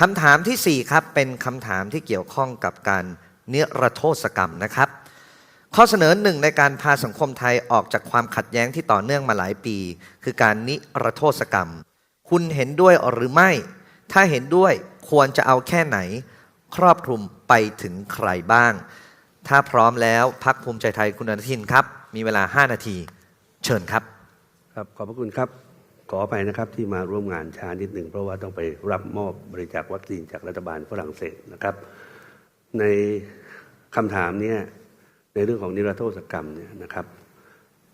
คำถามที่ 4 ครับ เป็นคำถามที่เกี่ยวข้องกับการเนิรโทษกรรมนะครับ ข้อเสนอหนึ่งในการพาสังคมไทยออกจากความขัดแย้งที่ต่อเนื่องมาหลายปี คือการนิรโทษกรรม คุณเห็นด้วยหรือไม่ ถ้าเห็นด้วยควรจะเอาแค่ไหน ครอบคลุมไปถึงใครบ้าง ถ้าพร้อมแล้วพักภูมิใจไทยคุณอนุทินครับ มีเวลา 5 นาที เชิญครับ ครับขอบพระคุณครับ ขออภัยนะครับที่มาร่วมงานช้านิดหนึ่งเพราะว่าต้องไปรับมอบบริจาควัคซีนจากรัฐบาลฝรั่งเศสนะครับ ในคำถามเนี้ในเรื่องของนิรโทษกรรมเนี่ยนะครับ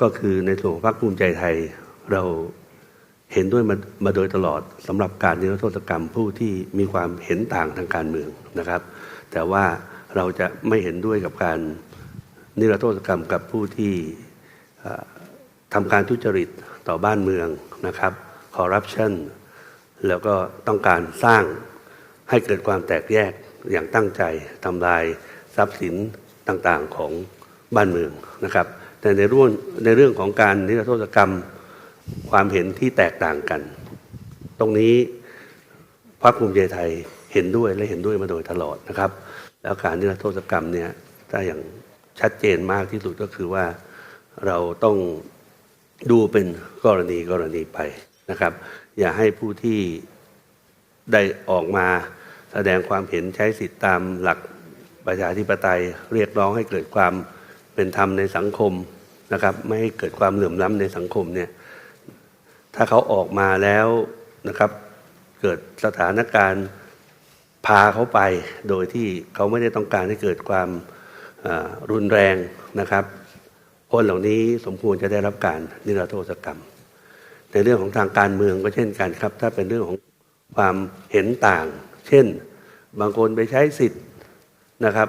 ก็คือในส่วนของพรรคภูมิใจไทยเราเห็นด้วยมามาโดยตลอดสำหรับการนิรโทษกรรมผู้ที่มีความเห็นต่างทางการเมืองนะครับ แต่ว่าเราจะไม่เห็นด้วยกับการนิรโทษกรรมกับผู้ที่ทำการทุจริตต่อบ้านเมือง นะครับคอร์รัปชันแล้วก็ต้องการสร้างให้เกิดความแตกแยกอย่างตั้งใจทำลายทรัพย์สินต่างๆของบ้านเมืองนะครับ แต่ในเรื่องในเรื่องของการนิรโทษกรรมความเห็นที่แตกต่างกัน ตรงนี้พรรคภูมิใจไทยเห็นด้วยและเห็นด้วยมาโดยตลอดนะครับ แล้วการนิรโทษกรรมเนี่ยถ้าอย่างชัดเจนมากที่สุดก็คือว่าเราต้อง ดูเป็นกรณีกรณีไปนะครับ อย่าให้ผู้ที่ได้ออกมาแสดงความเห็นใช้สิทธิตามหลักประชาธิปไตย เรียกร้องให้เกิดความเป็นธรรมในสังคมนะครับ ไม่ให้เกิดความเหลื่อมล้ำในสังคมเนี่ยถ้าเขาออกมาแล้วนะครับ เกิดสถานการณ์พาเขาไป โดยที่เขาไม่ได้ต้องการให้เกิดความรุนแรงนะครับ คนเหล่านี้สมควรจะได้รับการนิรโทษกรรม ในเรื่องของทางการเมืองก็เช่นกันครับ ถ้าเป็นเรื่องของความเห็นต่าง เช่น บางคนไปใช้สิทธิ์นะครับ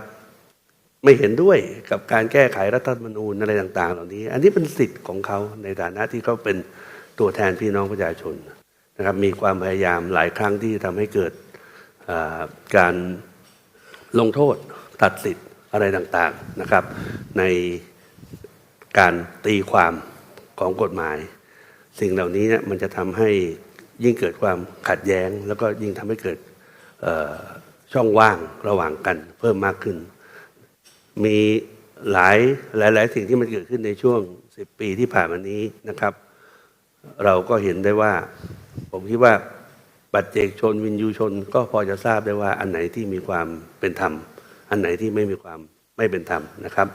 ไม่เห็นด้วยกับการแก้ไขรัฐธรรมนูญอะไรต่าง ๆ เหล่านี้ อันนี้เป็นสิทธิ์ของเขาในฐานะที่เขาเป็นตัวแทนพี่น้องประชาชนนะครับ มีความพยายามหลายครั้งที่ทำให้เกิดการลงโทษตัดสิทธิ์อะไรต่างๆนะครับ ใน การตีความของกฎหมาย สิ่งเหล่านี้เนี่ยมันจะทำให้ยิ่งเกิดความขัดแย้ง แล้วก็ยิ่งทำให้เกิดช่องว่างระหว่างกันเพิ่มมากขึ้น มีหลายหลายหลายสิ่งที่มันเกิดขึ้นในช่วง 10 ปีที่ผ่านมานี้นะครับ เราก็เห็นได้ว่า ผมคิดว่าปัจเจกชนวินยูชน ก็พอจะทราบได้ว่าอันไหนที่มีความเป็นธรรม อันไหนที่ไม่มีความไม่เป็นธรรมนะครับ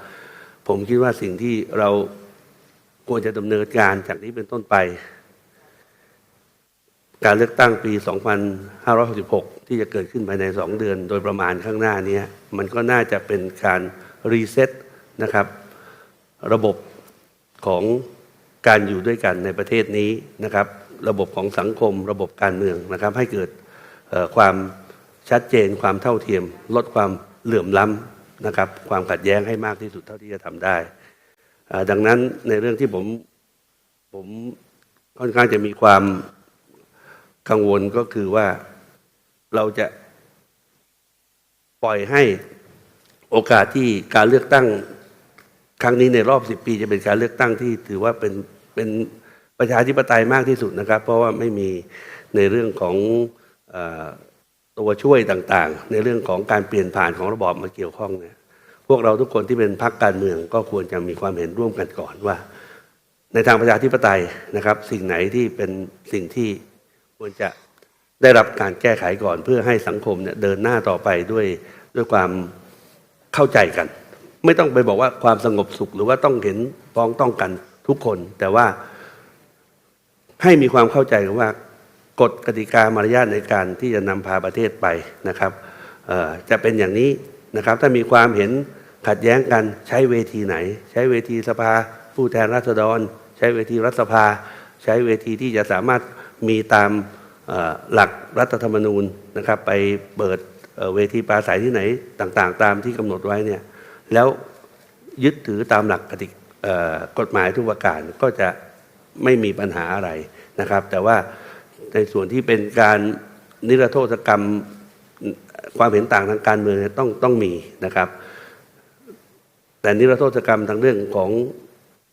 ผมคิดว่าสิ่งที่เราควรจะดำเนินการจากนี้เป็นต้นไป การเลือกตั้งปี 2566 ที่จะเกิดขึ้นภายใน 2 เดือน โดยประมาณข้างหน้านี้มันก็น่าจะเป็นการรีเซ็ตนะครับ ระบบของการอยู่ด้วยกันในประเทศนี้นะครับ ระบบของสังคม ระบบการเมืองนะครับ ให้เกิดความชัดเจนความเท่าเทียม ลดความเหลื่อมล้ำ นะครับ ความขัดแย้งให้มากที่สุดเท่าที่จะทำได้ ดังนั้นในเรื่องที่ผมผมค่อนข้างจะมีความกังวลก็คือว่าเราจะปล่อยให้โอกาสที่การเลือกตั้งครั้งนี้ในรอบสิบปี จะเป็นการเลือกตั้งที่ถือว่าเป็นเป็นประชาธิปไตยมากที่สุดนะครับ เพราะว่าไม่มีในเรื่องของอ ตัวช่วยต่างๆ ในเรื่องของการเปลี่ยนผ่านของระบอบมาเกี่ยวข้องเนี่ยพวกเราทุกคนที่เป็นพรรคการเมืองก็ควรจะมีความเห็นร่วมกันก่อนว่า ในทางประชาธิปไตยนะครับ สิ่งไหนที่เป็นสิ่งที่ควรจะได้รับการแก้ไขก่อนเพื่อให้สังคมเนี่ยเดินหน้าต่อไปด้วยด้วยความเข้าใจกัน ไม่ต้องไปบอกว่าความสงบสุขหรือว่าต้องเห็นพ้องต้องกันทุกคน แต่ว่าให้มีความเข้าใจกันว่า กฎกติกามารยาทในการที่จะนำพาประเทศไปนะครับจะเป็นอย่างนี้นะครับถ้ามีความเห็นขัดแย้งกันใช้เวทีไหน ใช้เวทีสภา ผู้แทนราษฎร ใช้เวทีรัฐสภา ใช้เวทีที่จะสามารถมีตามหลักรัฐธรรมนูญนะครับ ไปเปิดเวทีปราศัยที่ไหนต่างๆ ตามที่กำหนดไว้เนี่ยแล้วยึดถือตามหลักกติกฎหมายทุกประการก็จะไม่มีปัญหาอะไรนะครับ แต่ว่า ในส่วนที่เป็นการนิรโทษกรรมความเห็นต่างทางการเมืองต้องต้องมีนะครับ แต่นิรโทษกรรมทางเรื่องของ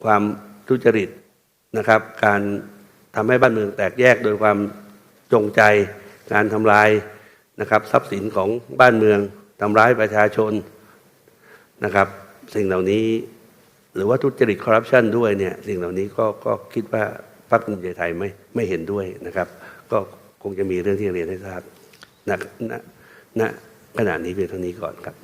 ความทุจริตนะครับ การทำให้บ้านเมืองแตกแยกโดยความจงใจการทำลายนะครับทรัพย์สินของบ้านเมืองทำร้ายประชาชนนะครับ สิ่งเหล่านี้หรือว่าทุจริตคอร์รัปชันด้วยเนี่ยสิ่งเหล่านี้ก็ก็คิดว่า พรรคภูมิใจไทยไม่ไม่เห็นด้วยนะครับ ก็คงจะมีเรื่องที่เรียนให้ทราบณณณขณะนี้เพียงเท่านี้ก่อนครับ